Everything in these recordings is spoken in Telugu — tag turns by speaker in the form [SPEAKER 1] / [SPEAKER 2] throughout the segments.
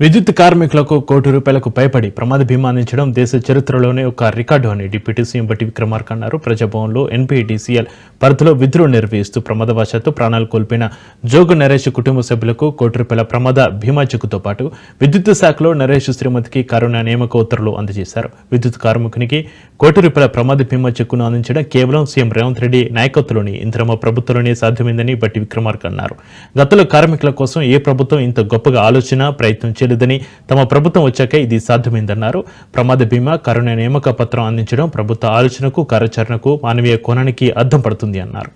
[SPEAKER 1] విద్యుత్ కార్మికులకు కోటి రూపాయలకు భయపడి ప్రమాద బీమా అందించడం దేశ చరిత్రలోనే ఒక రికార్డు అని డిప్యూటీ సీఎం బట్టి విక్రమార్క అన్నారు. ప్రజాభవన్లో ఎన్పీడీసీఎల్ పరిధిలో విధులు నిర్వహిస్తూ ప్రమాదవశాత్తు ప్రాణాలు కోల్పోయిన జోగు నరేష్ కుటుంబ సభ్యులకు కోటి రూపాయల ప్రమాద బీమా చెక్కుతో పాటు విద్యుత్ శాఖలో నరేష్ శ్రీమతికి కరోనా నియామక ఉత్తర్వులు అందజేశారు. విద్యుత్ కార్మికునికి కోటి రూపాయల ప్రమాద బీమా చెక్కును అందించడం కేవలం సీఎం రేవంత్ రెడ్డి నాయకత్వంలోని ఇంద్రమ ప్రభుత్వంలోనే సాధ్యమైందని బట్టి విక్రమార్క అన్నారు. గతంలో కార్మికుల కోసం ఏ ప్రభుత్వం ఇంత గొప్పగా ఆలోచన ప్రయత్నం చేయలేదని తమ ప్రభుత్వం వచ్చాక ఇది సాధ్యమైందన్నారు. ప్రమాద బీమా కరుణ నియామక పత్రం అందించడం ప్రభుత్వ ఆలోచనకు కార్యాచరణకు మానవీయ కోణానికి అద్దం పడుతుంది అన్నారు.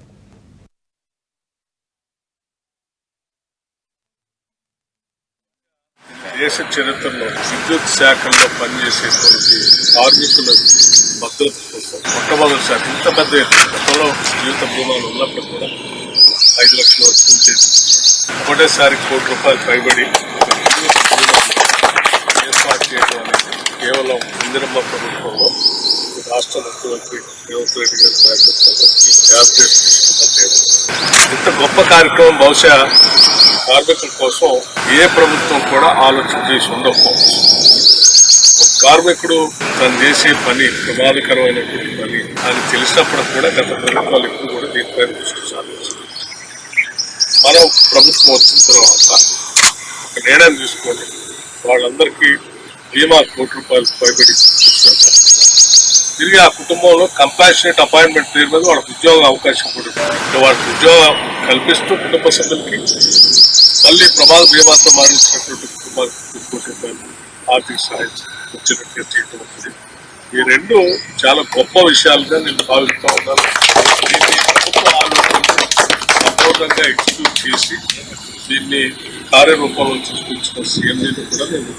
[SPEAKER 2] దేశ చరిత్రలో విద్యుత్ శాఖల్లో పనిచేసేటువంటి కార్మికుల భద్రత కోసం మొట్టమొదటి శాఖ ఇంత పెద్ద గతంలో జీవిత బీమాలు ఉన్నప్పుడు కూడా ఐదు లక్షల వరకు చేసి ఒకటేసారి కోటి రూపాయలు పైబడి ఒక విద్యుత్ బీమాను ఏర్పాటు చేయడం అనేది కేవలం ఇందిరమ్మ ప్రభుత్వంలో రాష్ట్ర ముఖ్యమంత్రి రేవంత్ రెడ్డి గారి నాయకత్వంలో ఈ క్యాబినెట్ ఇంత గొప్ప కార్యక్రమం బహుశా కార్మికుల కోసం ఏ ప్రభుత్వం కూడా ఆలోచన చేసి ఉండకపోవచ్చు. ఒక కార్మికుడు తను చేసే పని ప్రమాదకరమైనటువంటి పని అని తెలిసినప్పుడు కూడా గత ప్రభుత్వాలు ఎప్పుడు కూడా దీనిపై దృష్టి సాధించారు మనం ప్రభుత్వం వచ్చిన తర్వాత ఒక నిర్ణయం తీసుకొని వాళ్ళందరికీ బీమా కోటి రూపాయలు పైబడి తిరిగి ఆ కుటుంబంలో కంపాషనేట్ అపాయింట్మెంట్ పేరు మీద వాళ్ళకి ఉద్యోగ అవకాశం కూడా వాళ్ళకి ఉద్యోగం కల్పిస్తూ కుటుంబ సభ్యులకి మళ్ళీ ప్రమాద బీమాతో మరణించినటువంటి కుటుంబానికి కోటి రూపాయలు ఆర్థిక సహాయం వచ్చినట్టుగా చేయటం ఉంటుంది ఈ రెండు చాలా గొప్ప విషయాలుగా నేను భావిస్తూ ఉన్నాను. దీన్ని ప్రభుత్వ ఆలోచనలు సంపూర్ణంగా ఎగ్జిక్యూట్ చేసి దీన్ని కార్యరూపంలో తీసుకొచ్చిన సీఎంని కూడా నేను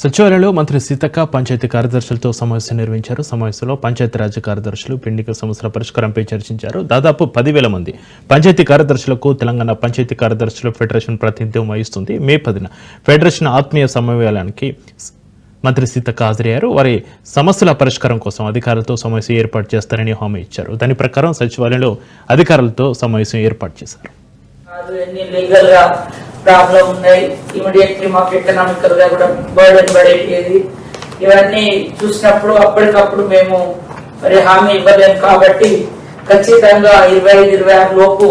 [SPEAKER 1] సచివాలయంలో మంత్రి సీతక్క పంచాయతీ కార్యదర్శులతో సమావేశం నిర్వహించారు. సమావేశంలో పంచాయతీరాజ్ కార్యదర్శులు పెండిక సమస్యల పరిష్కారంపై చర్చించారు. దాదాపు పదివేల మంది పంచాయతీ కార్యదర్శులకు తెలంగాణ పంచాయతీ కార్యదర్శుల ఫెడరేషన్ ప్రాతినిధ్యం వహిస్తుంది. మే పదిన ఫెడరేషన్ ఆత్మీయ సమావేశానికి మంత్రి సీతక్క హాజరయ్యారు. వారి సమస్యల పరిష్కారం కోసం అధికారులతో సమావేశం ఏర్పాటు చేస్తారని హామీ ఇచ్చారు. దాని ప్రకారం సచివాలయంలో అధికారులతో సమావేశం ఏర్పాటు చేశారు.
[SPEAKER 3] ప్రాబ్లం ఉన్నాయి. ఇమీడియట్లీ మాకు ఎకనామికల్గా కూడా బర్డెన్ పడేది ఇవన్నీ చూసినప్పుడు అప్పటికప్పుడు మేము మరి హామీ ఇవ్వలేము కాబట్టి ఖచ్చితంగా ఇరవై ఐదు ఇరవై ఆరు లోపు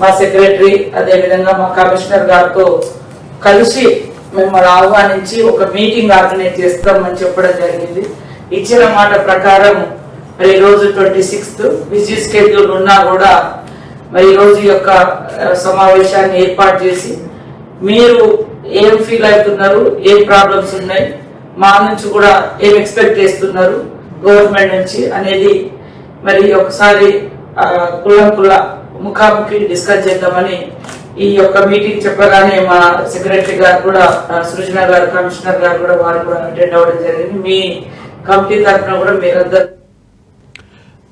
[SPEAKER 3] మా సెక్రటరీ అదే విధంగా మా కమిషనర్ గారితో కలిసి మిమ్మల్ని ఆహ్వానించి ఒక మీటింగ్ ఆర్గనైజ్ చేస్తామని చెప్పడం జరిగింది. ఇచ్చిన మాట ప్రకారం మరి ఈ రోజు ట్వంటీ సిక్స్త్ బిజీ స్కెడ్యూల్ ఉన్నా కూడా మరి ఈ రోజు యొక్క సమావేశాన్ని ఏర్పాటు చేసి మీరు ఏం ఫీల్ అవుతున్నారు? ఏం ప్రాబ్లమ్స్ ఉన్నాయి? మా నుంచి కూడా ఏం ఎక్స్పెక్ట్ చేస్తున్నారు? గవర్నమెంట్ నుంచి అనేది మరి ఒకసారి కులం కుల ముఖాముఖి డిస్కస్ చేద్దామని ఈ యొక్క మీటింగ్ చెప్పగానే మా సెక్రటరీ గారు కూడా సృజన గారు కమిషనర్ గారు కూడా వారు కూడా అటెండ్ అవ్వడం జరిగింది. మీ కమిటీ తరఫున కూడా మీరందరూ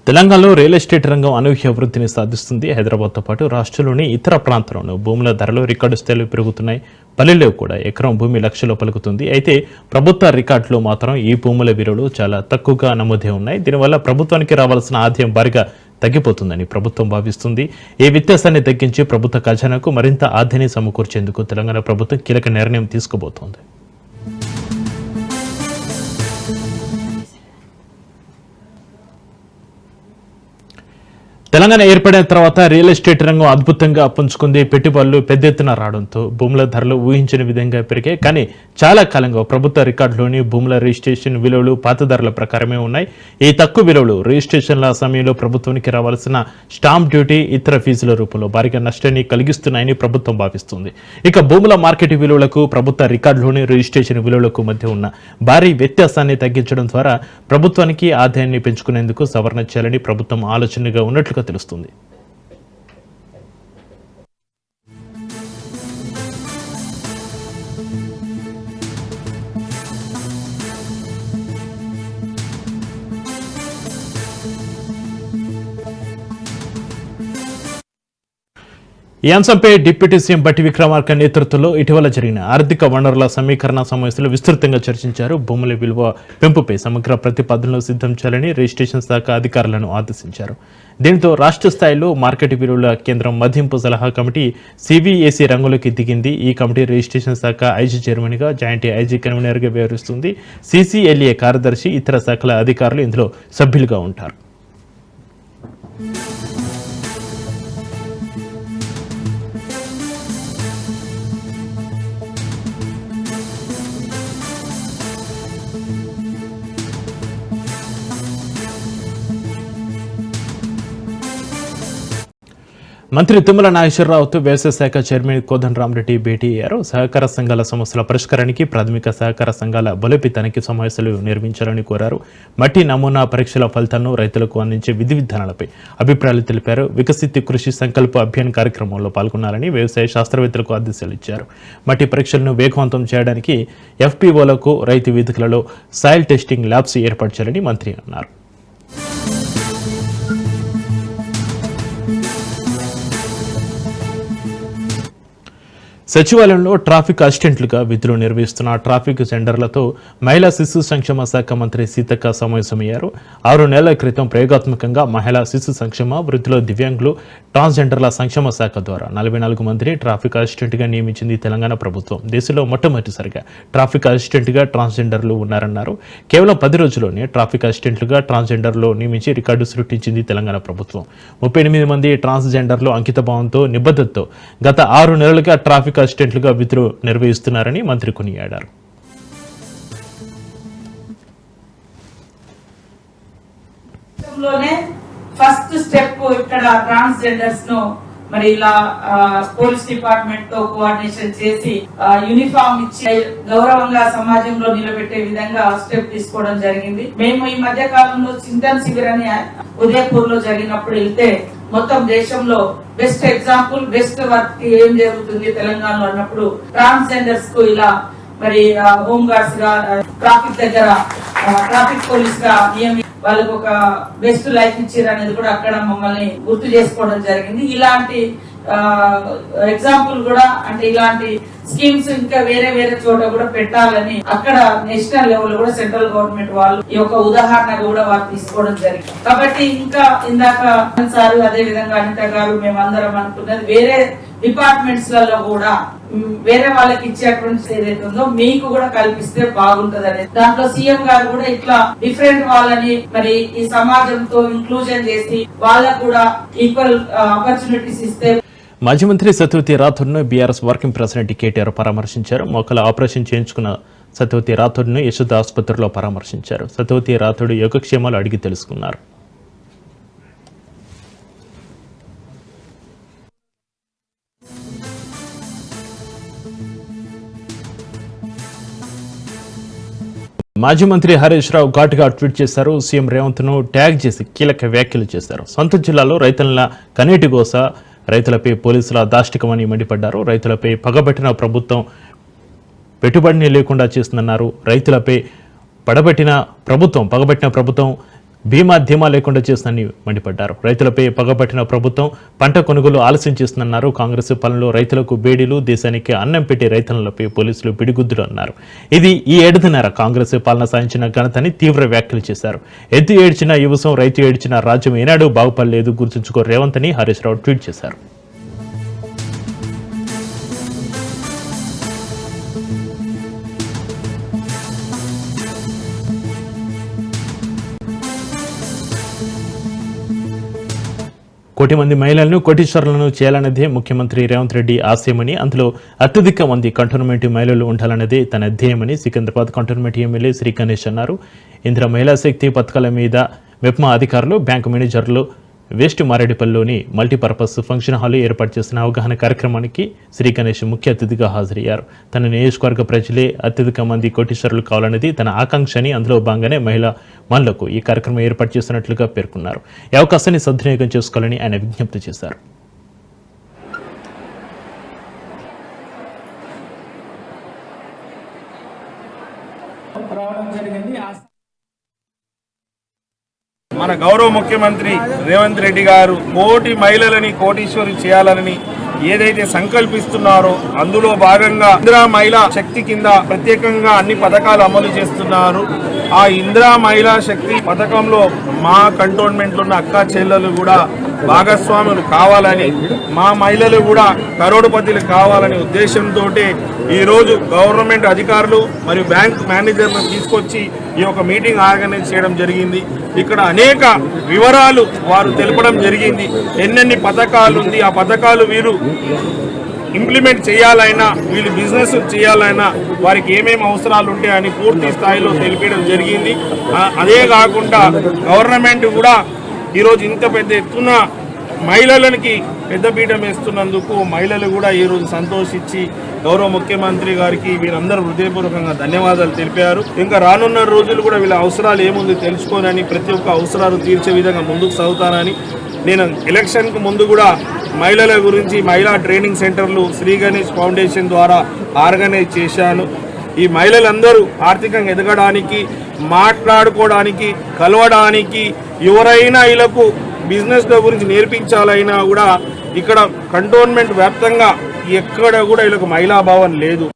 [SPEAKER 1] తెలంగాణలో రియల్ ఎస్టేట్ రంగం అనూహ్య వృద్ధిని సాధిస్తుంది. హైదరాబాద్తో పాటు రాష్ట్రంలోని ఇతర ప్రాంతాల్లోనూ భూముల ధరలు రికార్డు స్థాయిలో పెరుగుతున్నాయి. పల్లెల్లో కూడా ఎకరం భూమి లక్షలో పలుకుతుంది. అయితే ప్రభుత్వ రికార్డులో మాత్రం ఈ భూముల విలువలు చాలా తక్కువగా నమోదే ఉన్నాయి. దీనివల్ల ప్రభుత్వానికి రావాల్సిన ఆదాయం భారీగా తగ్గిపోతుందని ప్రభుత్వం భావిస్తుంది. ఈ వ్యత్యాసాన్ని తగ్గించి ప్రభుత్వ ఖజానాకు మరింత ఆదాయాన్ని సమకూర్చేందుకు తెలంగాణ ప్రభుత్వం కీలక నిర్ణయం తీసుకోబోతోంది. తెలంగాణ ఏర్పడిన తర్వాత రియల్ ఎస్టేట్ రంగం అద్భుతంగా పుంజుకుంది. పెట్టుబడులు పెద్ద ఎత్తున రావడంతో భూముల ధరలు ఊహించిన విధంగా పెరిగాయి. కానీ చాలా కాలంగా ప్రభుత్వ రికార్డులోని భూముల రిజిస్ట్రేషన్ విలువలు పాత ధరల ప్రకారమే ఉన్నాయి. ఈ తక్కువ విలువలు రిజిస్ట్రేషన్ల సమయంలో ప్రభుత్వానికి రావాల్సిన స్టాంప్ డ్యూటీ ఇతర ఫీజుల రూపంలో భారీగా నష్టాన్ని కలిగిస్తున్నాయని ప్రభుత్వం భావిస్తుంది. ఇక భూముల మార్కెట్ విలువలకు ప్రభుత్వ రికార్డులోని రిజిస్ట్రేషన్ విలువలకు మధ్య ఉన్న భారీ వ్యత్యాసాన్ని తగ్గించడం ద్వారా ప్రభుత్వానికి ఆదాయాన్ని పెంచుకునేందుకు సవరణ చేయాలని ప్రభుత్వం ఆలోచనగా ఉన్నట్లుగా తెలుస్తుంది. ఈ అంశంపై డిప్యూటీ సీఎం బట్టి విక్రమార్క నేతృత్వంలో ఇటీవల జరిగిన ఆర్థిక వనరుల సమీకరణ సమావేశంలో విస్తృతంగా చర్చించారు. భూముల విలువ పెంపుపై సమగ్ర ప్రతిపాదనలు సిద్ధం చేయాలని రిజిస్ట్రేషన్ శాఖ అధికారులను ఆదేశించారు. దీంతో రాష్ట్ర స్థాయిలో మార్కెట్ విలువల కేంద్రం మదింపు సలహా కమిటీ సివిఏసి రంగులోకి దిగింది. ఈ కమిటీ రిజిస్ట్రేషన్ శాఖ ఐజీ చైర్మన్గా జాయింట్ ఐజీ కన్వీనర్గా వ్యవహరిస్తుంది. సిసిఎల్ఏ కార్యదర్శి ఇతర శాఖల అధికారులు ఇందులో సభ్యులుగా ఉంటారు. మంత్రి తుమ్మల నాగేశ్వరరావుతో వ్యవసాయ శాఖ చైర్మన్ కోదన్ రామరెడ్డి భేటీ అయ్యారు. సహకార సంఘాల సమస్యల పరిష్కారానికి ప్రాథమిక సహకార సంఘాల బలోపేతానికి సమావేశాలు నిర్మించాలని కోరారు. మట్టి నమూనా పరీక్షల ఫలితాలను రైతులకు అందించే విధి విధానాలపై అభిప్రాయాలు తెలిపారు. వికసిత్ కృషి సంకల్ప అభియాన్ కార్యక్రమంలో పాల్గొనాలని వ్యవసాయ శాస్త్రవేత్తలకు ఆదేశాలు ఇచ్చారు. మట్టి పరీక్షలను వేగవంతం చేయడానికి ఎఫ్పీఓలకు రైతు వేదికలలో సాయిల్ టెస్టింగ్ ల్యాబ్స్ ఏర్పాటు చేయాలని మంత్రి అన్నారు. సచివాలయంలో ట్రాఫిక్ అసిస్టెంట్లుగా విధులు నిర్వహిస్తున్న ట్రాఫిక్ సెండర్లతో మహిళా శిశు సంక్షేమ శాఖ మంత్రి సీతక్క సమావేశమయ్యారు. ఆరు నెలల క్రితం ప్రయోగాత్మకంగా మహిళా శిశు సంక్షేమ వృద్ధుల దివ్యాంగులు ట్రాన్స్జెండర్ల సంక్షేమ శాఖ ద్వారా నలభై నాలుగు మందిని ట్రాఫిక్ అసిస్టెంట్గా నియమించింది తెలంగాణ ప్రభుత్వం. దేశంలో మొట్టమొదటిసారిగా ట్రాఫిక్ అసిస్టెంట్గా ట్రాన్స్జెండర్లు ఉన్నారన్నారు. కేవలం పది రోజుల్లోనే ట్రాఫిక్ అసిస్టెంట్లుగా ట్రాన్స్జెండర్లు నియమించి రికార్డు సృష్టించింది తెలంగాణ ప్రభుత్వం. ముప్పై ఎనిమిది మంది ట్రాన్స్జెండర్లు అంకితభావంతో నిబద్ధతతో గత ఆరు నెలలుగా ట్రాఫిక్ అసిస్టెంట్లుగా విధులు నిర్వహిస్తున్నారని మంత్రి కొనియాడారు.
[SPEAKER 3] ఫస్ట్ స్టెప్ ఇక్కడ ట్రాన్స్జెండర్స్ను మరి ఇలా పోలీస్ డిపార్ట్మెంట్తో కోఆర్డినేషన్ చేసి యూనిఫామ్ ఇచ్చి గౌరవంగా సమాజంలో నిలబెట్టే విధంగా స్టెప్ తీసుకోవడం జరిగింది. మేము ఈ మధ్య కాలంలో చింతన్ శిబిరాన్ని ఉదయపూర్లో జరిగినప్పుడు వెళ్తే మొత్తం దేశంలో బెస్ట్ ఎగ్జాంపుల్ బెస్ట్ వర్క్ ఏం జరుగుతుంది తెలంగాణలో అన్నప్పుడు ట్రాన్స్జెండర్స్కు ఇలా మరి హోమ్ గార్డ్స్గా ట్రాఫిక్ దగ్గర ట్రాఫిక్ పోలీస్గా నియమి వాళ్ళకు ఒక బెస్ట్ లైఫ్ ఇచ్చారు అనేది కూడా అక్కడ మమ్మల్ని గుర్తు చేసుకోవడం జరిగింది. ఇలాంటి ఎగ్జాంపుల్ కూడా అంటే ఇలాంటి స్కీమ్స్ ఇంకా వేరే వేరే చోట కూడా పెట్టాలని అక్కడ నేషనల్ లెవెల్ కూడా సెంట్రల్ గవర్నమెంట్ వాళ్ళు ఈ యొక్క ఉదాహరణ కూడా వారు తీసుకోవడం జరిగింది. కాబట్టి ఇంకా ఇందాక సార్ అదే విధంగా అనిత గారు మేమందరం అనుకున్నది వేరే డిపార్ట్మెంట్స్లలో కూడా వేరే వాళ్ళకి ఇచ్చేటువంటి ఏదైతే ఉందో మీకు కూడా కల్పిస్తే బాగుంటది అనేది దాంట్లో సీఎం గారు కూడా ఇట్లా డిఫరెంట్ వాళ్ళని మరి ఈ సమాజంతో ఇంక్లూజన్ చేసి వాళ్ళకు కూడా ఈక్వల్ ఆపర్చునిటీస్ ఇస్తే
[SPEAKER 1] మాజీ మంత్రి సత్యవతి రాథోడ్ను బీఆర్ఎస్ వర్కింగ్ ప్రెసిడెంట్ కేటీఆర్ పరామర్శించారు. మొక్కల ఆపరేషన్ చేయించుకున్న సత్యవతి రాథోడ్ను యశోద ఆసుపత్రిలో పరామర్శించారు. సత్యవతి రాథోడ్ యోగక్షేమాలు అడిగి తెలుసుకున్నారు. మాజీ మంత్రి హరీష్ రావు ఘాటుగా ట్వీట్ చేశారు. సీఎం రేవంత్ను ట్యాగ్ చేసి కీలక వ్యాఖ్యలు చేశారు. సొంత జిల్లాలో రైతుల కనేటి గోస రైతులపై పోలీసుల దాష్టికమని మండిపడ్డారు. రైతులపై పగబట్టిన ప్రభుత్వం పెట్టుబడిని లేకుండా చేస్తుందన్నారు. రైతులపై పడబెట్టిన ప్రభుత్వం పగబట్టిన ప్రభుత్వం బీమా ధీమా లేకుండా చేస్తుందని మండిపడ్డారు. రైతులపై పగబట్టిన ప్రభుత్వం పంట కొనుగోలు ఆలస్యం చేస్తుందన్నారు. కాంగ్రెస్ పాలనలో రైతులకు బేడీలు దేశానికి అన్నం పెట్టే రైతులపై పోలీసులు పిడిగుద్దులు అన్నారు ఇది ఈ ఏడుదిన్నర కాంగ్రెస్ పాలన సాధించిన ఘనతని తీవ్ర వ్యాఖ్యలు చేశారు. ఎద్దు ఏడ్చిన యువసం రైతు ఏడ్చిన రాజ్యం ఏనాడు బాగుపడలేదు గుర్తుంచుకో రేవంత్ అని హరీష్ రావు ట్వీట్ చేశారు. కోటి మంది మహిళలను కోటీశ్వరులను చేయాలన్నదే ముఖ్యమంత్రి రేవంత్ రెడ్డి ఆశయమని అందులో అత్యధిక మంది కంటోన్మెంట్ మహిళలు ఉండాలన్నదే తన ధ్యేయమని సికింద్రాబాద్ కంటోన్మెంట్ ఎమ్మెల్యే శ్రీ గణేష్ అన్నారు. ఇందిరా మహిళా శక్తి పథకాల మీద మెప్మా అధికారులు బ్యాంకు మేనేజర్లు వేస్ట్ మారేడుపల్లిలోని మల్టీపర్పస్ ఫంక్షన్ హాల్ ఏర్పాటు చేసిన అవగాహన కార్యక్రమానికి శ్రీ గణేష్ ముఖ్య అతిథిగా హాజరయ్యారు. తన నియోజకవర్గ ప్రజలే అత్యధిక మంది కోటీశ్వరులు కావాలనేది తన ఆకాంక్ష అని అందులో భాగంగానే మహిళా మనులకు ఈ కార్యక్రమం ఏర్పాటు చేస్తున్నట్లుగా పేర్కొన్నారు. ఈ అవకాశాన్ని సద్వినియోగం చేసుకోవాలని ఆయన విజ్ఞప్తి చేశారు.
[SPEAKER 4] మన గౌరవ ముఖ్యమంత్రి రేవంత్ రెడ్డి గారు కోటి మహిళలని కోటీశ్వరి చేయాలని ఏదైతే సంకల్పిస్తున్నారో అందులో భాగంగా ఇందిరా మహిళా శక్తి కింద ప్రత్యేకంగా అన్ని పథకాలు అమలు చేస్తున్నారు. ఆ ఇందిరా మహిళా శక్తి పథకంలో మా కంటోన్మెంట్లో ఉన్న అక్క చెల్లెలు కూడా భాగస్వాములు కావాలని మా మహిళలు కూడా కరోడుపతిలు కావాలనే ఉద్దేశంతో ఈరోజు గవర్నమెంట్ అధికారులు మరియు బ్యాంక్ మేనేజర్లను తీసుకొచ్చి ఈ యొక్క మీటింగ్ ఆర్గనైజ్ చేయడం జరిగింది. ఇక్కడ అనేక వివరాలు వారు తెలపడం జరిగింది. ఎన్నెన్ని పథకాలు ఉంది ఆ పథకాలు వీరు ఇంప్లిమెంట్ చేయాలైనా వీళ్ళు బిజినెస్ చేయాలైనా వారికి ఏమేమి అవసరాలు ఉంటాయని పూర్తి స్థాయిలో తెలిపడం జరిగింది. అదే కాకుండా గవర్నమెంట్ కూడా ఈరోజు ఇంత పెద్ద ఎత్తున మహిళలకి పెద్దపీఠం వేస్తున్నందుకు మహిళలు కూడా ఈరోజు సంతోషించి గౌరవ ముఖ్యమంత్రి గారికి వీరందరూ హృదయపూర్వకంగా ధన్యవాదాలు తెలిపారు. ఇంకా రానున్న రోజులు కూడా వీళ్ళ అవసరాలు ఏముంది తెలుసుకోనని ప్రతి ఒక్క అవసరాలు తీర్చే విధంగా ముందుకు సాగుతానని నేను ఎలక్షన్కు ముందు కూడా మహిళల గురించి మహిళా ట్రైనింగ్ సెంటర్లు శ్రీ గణేష్ ఫౌండేషన్ ద్వారా ఆర్గనైజ్ చేశాను. ఈ మహిళలందరూ ఆర్థికంగా ఎదగడానికి మాట్లాడుకోవడానికి కలవడానికి ఎవరైనా వీళ్ళకు బిజినెస్ గురించి నేర్పించాలైనా కూడా ఇక్కడ కంటోన్మెంట్ వ్యాప్తంగా ఎక్కడ కూడా వీళ్ళకు మహిళాభావం లేదు.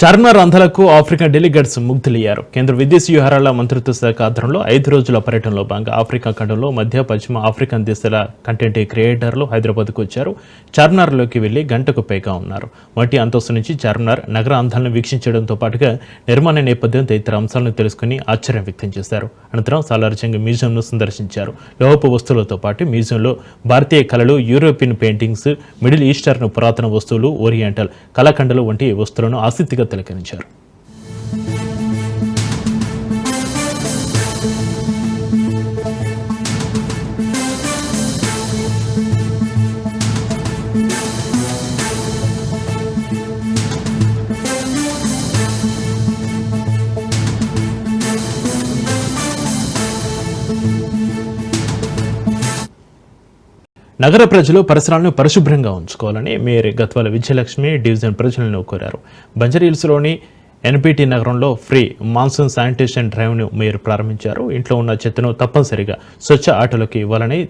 [SPEAKER 1] చార్మినార్ అంధలకు ఆఫ్రికా డెలిగేట్స్ ముగ్ధులయ్యారు. కేంద్ర విదేశీ వ్యవహారాల మంత్రిత్వ శాఖ ఆధ్వర్యంలో ఐదు రోజుల పర్యటనలో భాగంగా ఆఫ్రికా ఖండంలో మధ్య పశ్చిమ ఆఫ్రికన్ దేశాల కంటెంట్ క్రియేటర్లు హైదరాబాద్కు వచ్చారు. చార్మినార్లోకి వెళ్ళి గంటకు పైగా ఉన్నారు. వంటి అంతస్తు నుంచి చార్మినార్ నగర అందాలను వీక్షించడంతో పాటుగా నిర్మాణ నేపథ్యం తదితర అంశాలను తెలుసుకుని ఆశ్చర్యం వ్యక్తం చేశారు. అనంతరం సాలార్జంగ్ మ్యూజియంను సందర్శించారు. లోహపు వస్తువులతో పాటు మ్యూజియంలో భారతీయ కళలు యూరోపియన్ పెయింటింగ్స్ మిడిల్ ఈస్టర్న్ పురాతన వస్తువులు ఓరియంటల్ కళాఖండలు వంటి వస్తువులను ఆసక్తిగా తిలకరించారు. నగర ప్రజలు పరిసరాలను పరిశుభ్రంగా ఉంచుకోవాలని మేయర్ గత్వాల విజయలక్ష్మి డివిజన్ ప్రజలను కోరారు. బంజరీల్స్లోని ఎన్పిటి నగరంలో ఫ్రీ మాన్సూన్ శానిటేషన్ డ్రైవ్ను మేయర్ ప్రారంభించారు. ఇంట్లో ఉన్న చెత్తను తప్పనిసరిగా స్వచ్ఛ ఆటోలకు ఇవ్వాలని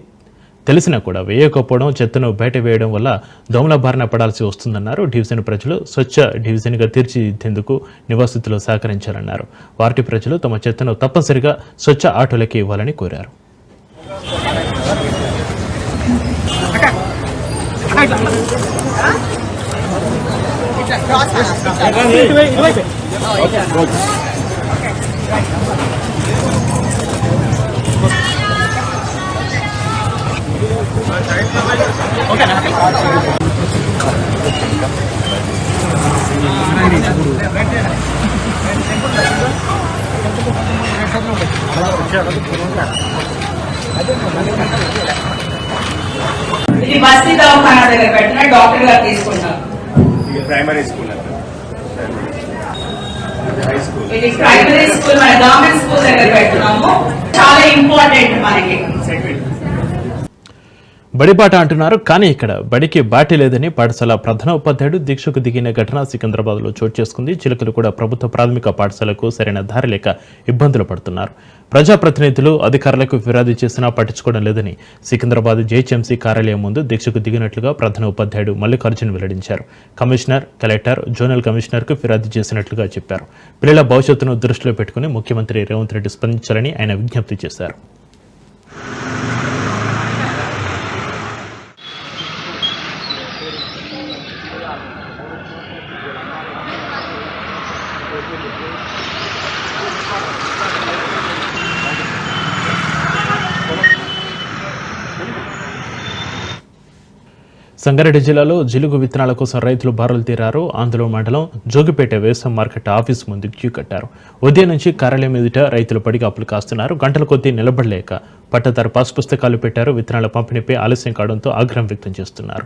[SPEAKER 1] తెలిసినా కూడా వేయకపోవడం చెత్తను బయట వేయడం వల్ల దోమల బారిన పడాల్సి వస్తుందన్నారు. డివిజన్ ప్రజలు స్వచ్ఛ డివిజన్గా తీర్చిదిద్దేందుకు నివాసితులు సహకరించాలన్నారు. వార్టి ప్రజలు తమ చెత్తను తప్పనిసరిగా స్వచ్ఛ ఆటోలకి ఇవ్వాలని కోరారు.
[SPEAKER 3] ఇట్లా క్రాస్ ఇటువైపు అదే ఇది బస్తీ దవాఖానా దగ్గర పెట్టిన డాక్టర్ గారు తీసుకుంటారు.
[SPEAKER 4] ప్రైమరీ స్కూల్
[SPEAKER 3] ఇది ప్రైమరీ స్కూల్ మన గవర్నమెంట్ స్కూల్ దగ్గర పెడుతున్నాము. చాలా ఇంపార్టెంట్ మనకి.
[SPEAKER 1] బడిబాట అంటున్నారు. కానీ ఇక్కడ బడికి బాటి లేదని పాఠశాల ప్రధాన ఉపాధ్యాయుడు దీక్షకు దిగిన ఘటన సికింద్రాబాద్లో చోటు చేసుకుంది. చిలుకలు కూడా ప్రభుత్వ ప్రాథమిక పాఠశాలకు సరైన దారి లేక ఇబ్బందులు పడుతున్నారు. ప్రజాప్రతినిధులు అధికారులకు ఫిర్యాదు చేసినా పట్టించుకోవడం లేదని సికింద్రాబాద్ జేహెచ్ఎంసీ కార్యాలయం ముందు దీక్షకు దిగినట్లుగా ప్రధాన ఉపాధ్యాయుడు మల్లికార్జున్ వెల్లడించారు. కమిషనర్ కలెక్టర్ జోనల్ కమిషనర్కు ఫిర్యాదు చేసినట్లుగా చెప్పారు. పిల్లల భవిష్యత్తును దృష్టిలో పెట్టుకుని ముఖ్యమంత్రి రేవంత్ రెడ్డి స్పందించాలని ఆయన విజ్ఞప్తి చేశారు. సంగారెడ్డి జిల్లాలో జిలుగు విత్తనాల కోసం రైతులు బారులు తీరారు. ఆంధ్రలో మండలం జోగిపేట వ్యవసాయ మార్కెట్ ఆఫీస్ ముందు క్యూ కట్టారు. ఉదయం నుంచి కార్యాలయం ఎదుట రైతులు పడిగా అప్పులు కాస్తున్నారు. గంటల కొద్దీ నిలబడలేక పట్టదారు పాస్ పుస్తకాలు పెట్టారు. విత్తనాల పంపిణీపై ఆలస్యం కావడంతో ఆగ్రహం వ్యక్తం చేస్తున్నారు.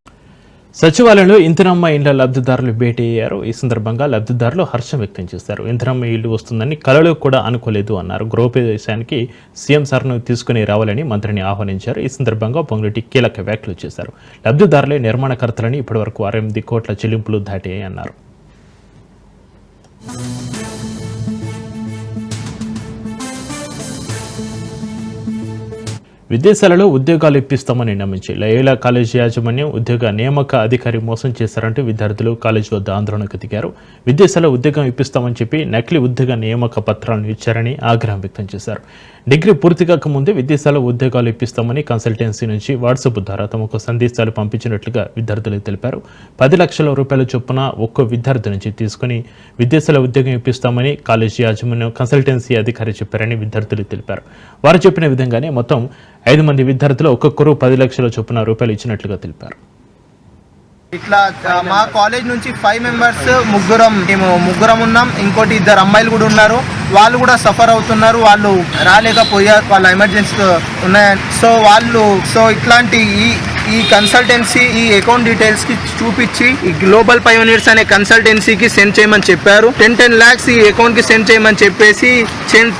[SPEAKER 1] సచివాలయంలో ఇందిరమ్మ ఇండ్ల లబ్ధిదారులు భేటీ అయ్యారు. ఈ సందర్భంగా లబ్ధిదారులు హర్షం వ్యక్తం చేశారు. ఇందిరమ్మ ఇల్లు వస్తుందని కలలో కూడా అనుకోలేదు అన్నారు. గృహప్రవేశానికి సీఎం సార్ను తీసుకుని రావాలని మంత్రిని ఆహ్వానించారు. ఈ సందర్భంగా పొంగులెట్టి కీలక వ్యాఖ్యలు చేశారు. లబ్ధిదారులే నిర్మాణకర్తలని ఇప్పటివరకు అరవై కోట్ల చెల్లింపులు దాటాయన్నారు. అన్నారు విదేశాలలో ఉద్యోగాలు ఇప్పిస్తామని నమ్మించి లయోలా కాలేజీ యాజమాన్యం ఉద్యోగ నియామక అధికారి మోసం చేశారంటూ విద్యార్థులు కాలేజీ వద్ద ఆందోళనకు దిగారు. విదేశాల్లో ఉద్యోగం ఇప్పిస్తామని చెప్పి నకిలీ ఉద్యోగ నియామక పత్రాలను ఇచ్చారని ఆగ్రహం వ్యక్తం చేశారు. డిగ్రీ పూర్తి కాకముందే విదేశాల్లో ఉద్యోగాలు ఇప్పిస్తామని కన్సల్టెన్సీ నుంచి వాట్సాప్ ద్వారా తమకు సందేశాలు పంపించినట్లుగా విద్యార్థులు తెలిపారు. పది లక్షల రూపాయల చొప్పున ఒక్కో విద్యార్థి నుంచి తీసుకుని విదేశాల ఉద్యోగం ఇప్పిస్తామని కాలేజీ యాజమాన్యం కన్సల్టెన్సీ అధికారి చెప్పారని విద్యార్థులు తెలిపారు. వారు చెప్పిన విధంగానే మొత్తం ఐదు మంది విద్యార్థులు ఒక్కొక్కరు పది లక్షల చొప్పున రూపాయలు ఇచ్చినట్లుగా తెలిపారు.
[SPEAKER 5] ఇట్లా మా కాలేజ్ నుంచి ఫైవ్ మెంబర్స్ ముగ్గురం మేము ముగ్గురం ఉన్నాం. ఇంకోటి ఇద్దరు అమ్మాయిలు కూడా ఉన్నారు. వాళ్ళు కూడా సఫర్ అవుతున్నారు. వాళ్ళు రాలేకపోయారు వాళ్ళ ఎమర్జెన్సీ ఉన్నాయని. సో వాళ్ళు సో ఇట్లాంటి ఈ ఈ కన్సల్టెన్సీ ఈ అకౌంట్ డీటెయిల్స్కి చూపించి ఈ గ్లోబల్ పయోనియర్స్ అనే కన్సల్టెన్సీకి సెండ్ చేయమని చెప్పారు. టెన్ టెన్ లాక్స్ ఈ అకౌంట్కి సెండ్ చేయమని చెప్పేసి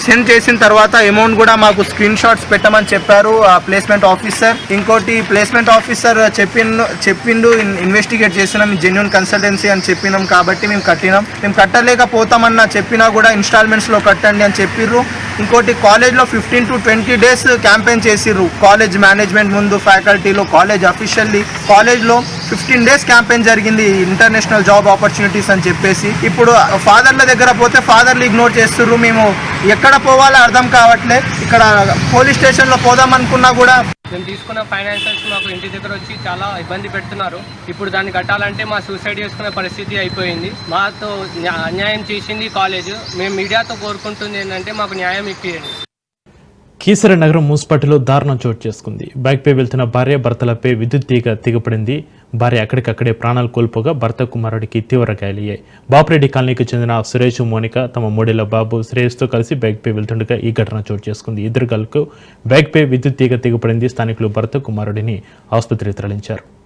[SPEAKER 5] సెండ్ చేసిన తర్వాత అమౌంట్ కూడా మాకు స్క్రీన్ షాట్స్ పెట్టమని చెప్పారు ఆ ప్లేస్మెంట్ ఆఫీసర్ ఇంకోటి ప్లేస్మెంట్ ఆఫీసర్ చెప్పిన చెప్పిండు ఇన్వెస్టిగేట్ చేసినాం. జెన్యున్ కన్సల్టెన్సీ అని చెప్పినాం కాబట్టి మేము కట్టినాం. మేము కట్టలేకపోతామన్న చెప్పినా కూడా ఇన్స్టాల్మెంట్స్లో కట్టండి అని చెప్పిర్రు. ఇంకోటి కాలేజ్లో fifteen to twenty days campaign చేసిర్రు. కాలేజ్ మేనేజ్మెంట్ ముందు ఫ్యాకల్టీలో కాలేజ్ అఫీషియల్లీ కాలేజ్లో ఫిఫ్టీన్ డేస్ క్యాంపెయిన్ జరిగింది ఇంటర్నేషనల్ జాబ్ ఆపర్చునిటీస్ అని చెప్పేసి. ఇప్పుడు ఫాదర్ల దగ్గర పోతే ఫాదర్లు ఇగ్నోర్ చేస్తుర్రు. మేము ఎక్కడ పోవాలో అర్థం కావట్లే. ఇక్కడ పోలీస్ స్టేషన్లో పోదాం అనుకున్నా కూడా
[SPEAKER 6] మేము తీసుకున్న ఫైనాన్సర్స్ మాకు ఇంటి దగ్గర వచ్చి చాలా ఇబ్బంది పెడుతున్నారు. ఇప్పుడు దాన్ని కట్టాలంటే మా సూసైడ్ చేసుకునే పరిస్థితి అయిపోయింది. మాతో అన్యాయం చేసింది కాలేజ్. మేము మీడియాతో కోరుకుంటుంది ఏంటంటే మాకు న్యాయం ఇప్పియండి.
[SPEAKER 1] కీసర నగరం మూసిపట్టులో దారుణం చోటు చేసుకుంది. బైక్పై వెళ్తున్న భార్య భర్తలపై విద్యుత్ తీగ తెగపడింది భార్య అక్కడికక్కడే ప్రాణాలు కోల్పోగా భర్త కుమారుడికి తీవ్ర గాయాలయ్యాయి. బాపురెడ్డి కాలనీకి చెందిన సురేష్ మోనిక తమ మూడేళ్ళ బాబు శ్రేయస్తో కలిసి బైక్పై వెళ్తుండగా ఈ ఘటన చోటు చేసుకుంది. ఇద్దరు గల్కు బైక్పై విద్యుత్ తీగ తెగపడింది స్థానికులు భర్త కుమారుడిని ఆసుపత్రికి తరలించారు.